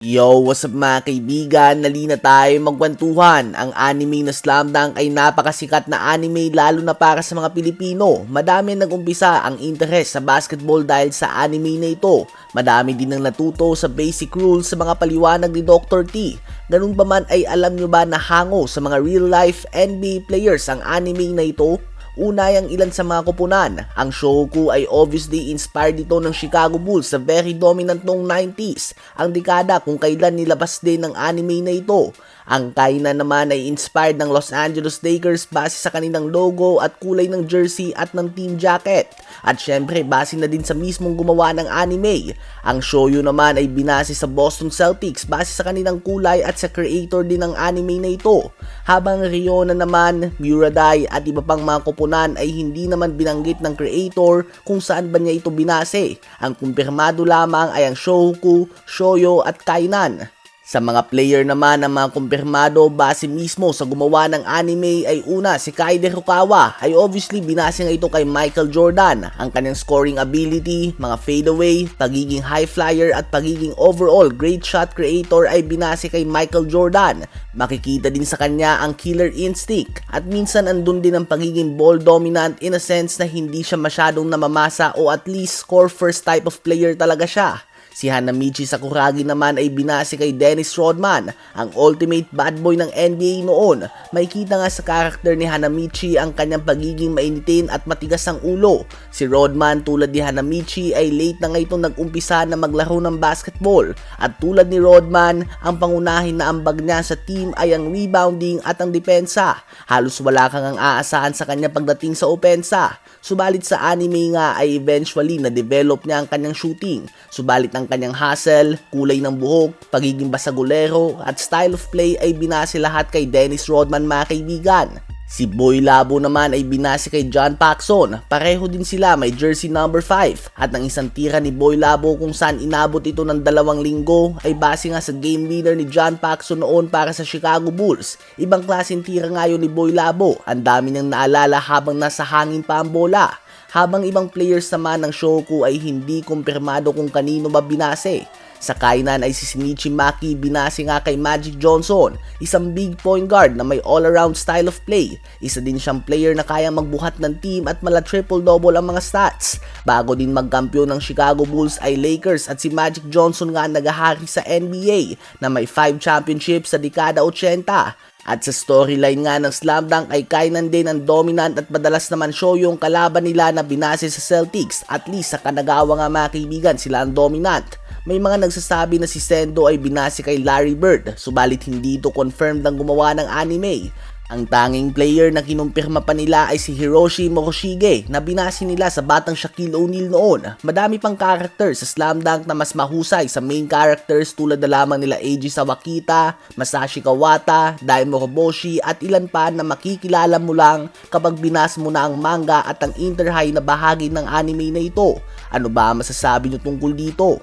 Yo, what's up mga kaibigan? Nali na tayo magkwentuhan. Ang anime na Slam Dunk ay napakasikat na anime lalo na para sa mga Pilipino. Madami nag-umpisa ang interest sa basketball dahil sa anime na ito. Madami din ang natuto sa basic rules sa mga paliwanag ni Dr. T. Ganun pa man ay alam nyo ba na hango sa mga real life NBA players ang anime na ito? Una ang ilan sa mga kupunan. Ang Shohoku ay obviously inspired dito ng Chicago Bulls sa very dominant noong 90s, ang dekada kung kailan nilabas din ng anime na ito. Ang Kaina naman ay inspired ng Los Angeles Lakers base sa kanilang logo at kulay ng jersey at ng team jacket. At syempre base na din sa mismong gumawa ng anime. Ang Shoyo naman ay binase sa Boston Celtics base sa kanilang kulay at sa creator din ng anime na ito. Habang Riona naman, Muradai at iba pang mga kupunan ay hindi naman binanggit ng creator kung saan ba niya ito binase. Ang kumpirmado lamang ay ang Shohoku, Shoyo at Kainan. Sa mga player naman ng mga kumpirmado base mismo sa gumawa ng anime ay una si Kaide Rukawa ay obviously binase nga ito kay Michael Jordan. Ang kanyang scoring ability, mga fadeaway, pagiging high flyer at pagiging overall great shot creator ay binase kay Michael Jordan. Makikita din sa kanya ang killer instinct at minsan andun din ang pagiging ball dominant in a sense na hindi siya masyadong namamasa o at least score first type of player talaga siya. Si Hanamichi Sakuragi naman ay binase kay Dennis Rodman, ang ultimate bad boy ng NBA noon. May kita nga sa karakter ni Hanamichi ang kanyang pagiging mainitin at matigas ang ulo. Si Rodman tulad ni Hanamichi ay late na nga itong nag-umpisa na maglaro ng basketball. At tulad ni Rodman, ang pangunahin na ambag niya sa team ay ang rebounding at ang depensa. Halos wala kang ang aasahan sa kanya pagdating sa opensa. Subalit sa anime nga ay eventually na-develop niya ang kanyang shooting. Subalit ang kanyang hustle, kulay ng buhok, pagiging basagulero at style of play ay binase lahat kay Dennis Rodman mga kaibigan. Si Boy Labo naman ay binase kay John Paxson. Pareho din sila may jersey number 5 at ang isang tira ni Boy Labo kung saan inabot ito ng dalawang linggo ay base nga sa game winner ni John Paxson noon para sa Chicago Bulls. Ibang klaseng tira nga yun ni Boy Labo. Ang dami niyang naalala habang nasa hangin pa ang bola. Habang ibang players naman ng Shoku ay hindi kumpirmado kung kanino ba binase. Sa kainan ay si Shinichi Maki binase nga kay Magic Johnson, isang big point guard na may all-around style of play. Isa din siyang player na kaya magbuhat ng team at mala triple-double ang mga stats. Bago din magkampiyon ng Chicago Bulls ay Lakers at si Magic Johnson nga nagahari sa NBA na may 5 championships sa dekada 80. At sa storyline nga ng Slam Dunk ay kainan din ang dominant at madalas naman show yung kalaban nila na binase sa Celtics. At least sa Kanagawa nga mga kaibigan sila ang dominant. May mga nagsasabi na si Sendo ay binase kay Larry Bird, subalit hindi ito confirmed ang gumawa ng anime. Ang tanging player na kinumpirma pa nila ay si Hiroshi Mokoshige na binasi nila sa batang Shaquille O'Neal noon. Madami pang character sa Slam Dunk na mas mahusay sa main characters tulad na lamang nila Eiji Sawakita, Masashi Kawata, Daimo Roboshi at ilan pa na makikilala mo lang kapag binas mo na ang manga at ang interhigh na bahagi ng anime na ito. Ano ba ang masasabi nyo tungkol dito?